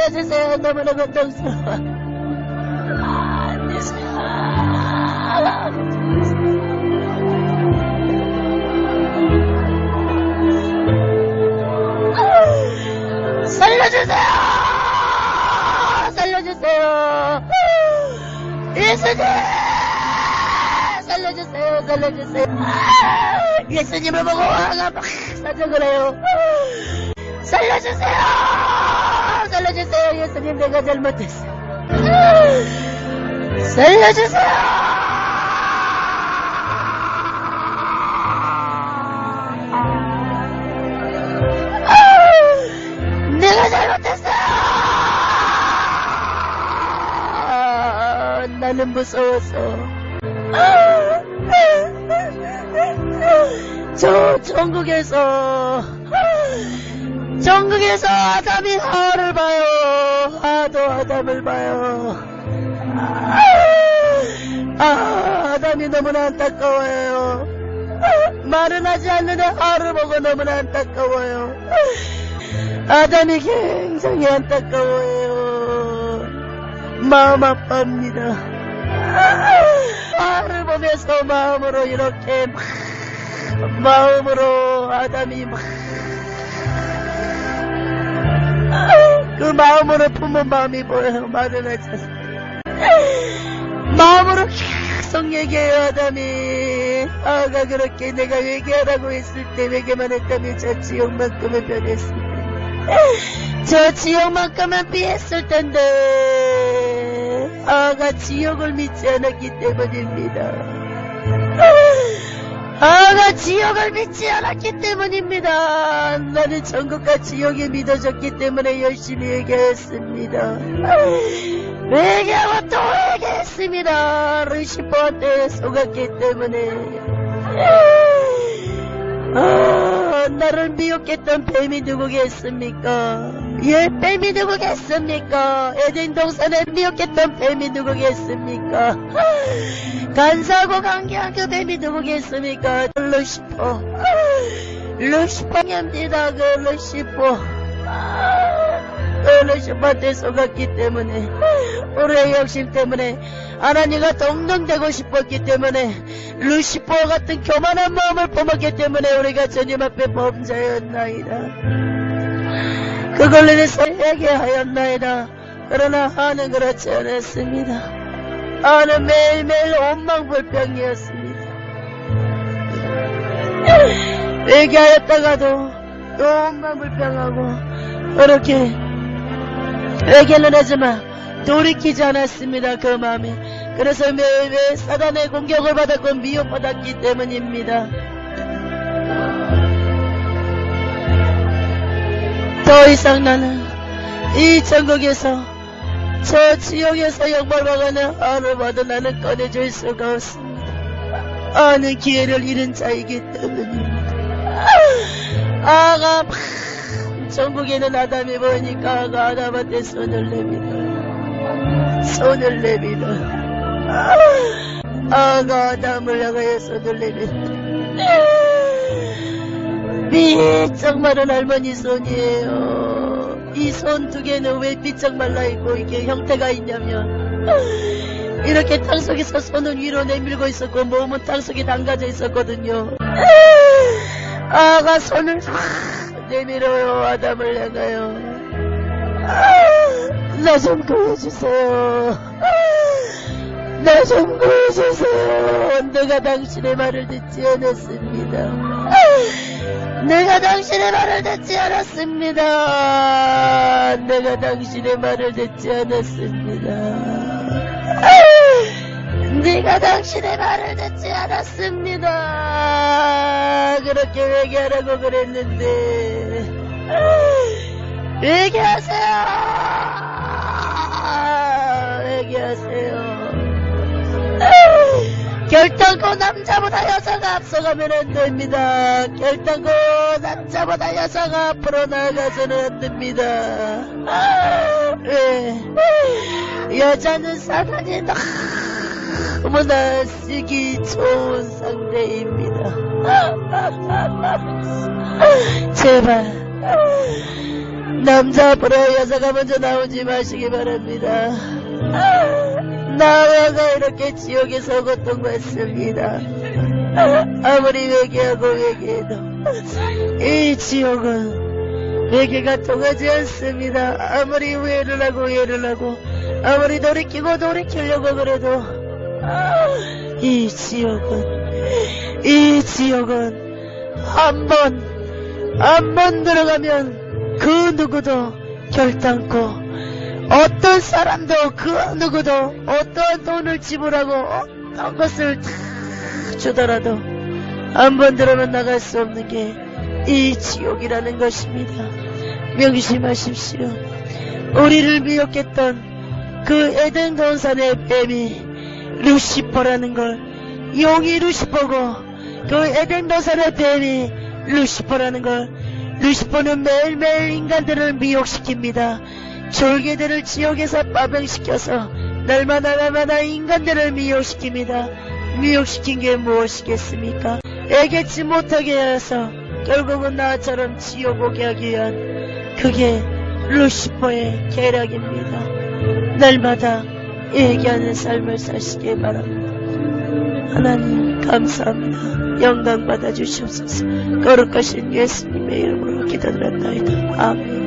살려주세요! 너무나 되세요. 살려주세요! 살려주세요! 예수님! 살려주세요! 살려주세요! 예수님을 보고 화가 막 사정을 해요. 살려주세요! 살려주세요! 예수님 내가 잘못했어요. 살려주세요! 내가 잘못했어요! 아, 나는 무서워서. 저 전국에서 전국에서 아담이 하를 봐요. 하도 아담을 봐요. 아, 아담이 너무나 안타까워요. 말은 하지 않는데 하를 보고 너무나 안타까워요. 아담이 굉장히 안타까워요. 마음 아파합니다. 하를 보면서 마음으로 이렇게 막 마음으로 아담이 막 그 마음으로 품은 마음이 보여요. 하지 않습니다. 마음으로 계속 얘기해요, 아담이. 아가 그렇게 내가 회개하라고 했을 때 회개만 했다면 저 지옥만큼은 변했을 텐데. 저 지옥만큼은 피했을 텐데. 아가 지옥을 믿지 않았기 때문입니다. 아가 지옥을 믿지 않았기 때문입니다. 나는 천국과 지옥이 믿어졌기 때문에 열심히 회개했습니다. 회개하고 또 회개했습니다. 루시퍼한테 속았기 때문에. 아, 나를 미혹했던 뱀이 누구겠습니까? 예, 뱀이 누구겠습니까? 에덴 동산에 미혹했던 뱀이 누구겠습니까? 간사하고 강경한 그 뱀이 누구겠습니까? 루시퍼. 루시퍼입니다, 그 루시퍼. 그 루시퍼한테 속았기 때문에, 우리의 욕심 때문에, 하나님과 동등되고 싶었기 때문에, 루시퍼 같은 교만한 마음을 품었기 때문에 우리가 주님 앞에 범죄였나이다. 그걸로 인해서 회개 하였나이다. 그러나 하는 그렇지 않았습니다. 하는 매일매일 원망불평이었습니다. 회개하였다가도 또 원망불평하고 그렇게 회개는 하지만 돌이키지 않았습니다. 그 마음에. 그래서 매일매일 사단의 공격을 받았고 미혹받았기 때문입니다. 더 이상 나는 이 전국에서 저 지역에서 영벌받아는 하루 봐도 나는 꺼내줄 수가 없습니다. 아는 기회를 잃은 자이기 때문입니다. 아가 막 전국에는 아담이 보이니까 아가 아담한테 손을 내밀어 손을 내밀어 아가 아담을 향하여 손을 내밀어 삐쩍 마른 할머니 손이에요. 이 손 두 개는 왜 삐쩍 말라있고 이게 형태가 있냐면 이렇게 땅속에서 손을 위로 내밀고 있었고 몸은 땅속에 담가져 있었거든요. 아가 손을 확 내밀어요. 아담을 향하여. 나좀 구해주세요. 나좀 구해주세요. 내가 당신의 말을 듣지 않았습니다. 내가 당신의 말을 듣지 않았습니다. 내가 당신의 말을 듣지 않았습니다. 네가 당신의 말을 듣지 않았습니다. 그렇게 회개하라고 그랬는데 회개하세요. 회개하세요. 결단코 남자보다 여자가 앞서가면 안 됩니다. 결단코 남자보다 여자가 앞으로 나아가서는 안 됩니다. 예. 여자는 사단이 너무 나 쓰기 좋은 상대입니다. 제발 남자 앞으로 여자가 먼저 나오지 마시기 바랍니다. 나와가 이렇게 지옥에서 고통받습니다. 아무리 회개하고 회개해도 이 지옥은 회개가 통하지 않습니다. 아무리 후회를 하고 후회를 하고 아무리 돌이키고 돌이키려고 그래도 이 지옥은 이 지옥은 한 번 한 번 들어가면 그 누구도 결단코 어떤 사람도 그 누구도 어떠한 돈을 지불하고 어떤 것을 다 주더라도 한 번 들어면 나갈 수 없는 게 이 지옥이라는 것입니다. 명심하십시오. 우리를 미혹했던 그 에덴 동산의 뱀이 루시퍼라는 걸 용이 루시퍼고 그 에덴 동산의 뱀이 루시퍼라는 걸 루시퍼는 매일매일 인간들을 미혹시킵니다. 졸개들을 지옥에서 빠병시켜서 날마다 날마다 인간들을 미혹시킵니다. 미혹시킨 게 무엇이겠습니까? 애겠지 못하게 해서 결국은 나처럼 지옥 오게 하기 위한 그게 루시퍼의 계략입니다. 날마다 얘기하는 삶을 사시길 바랍니다. 하나님 감사합니다. 영광 받아주시옵소서. 거룩하신 예수님의 이름으로 기도드렸나이다. 아멘.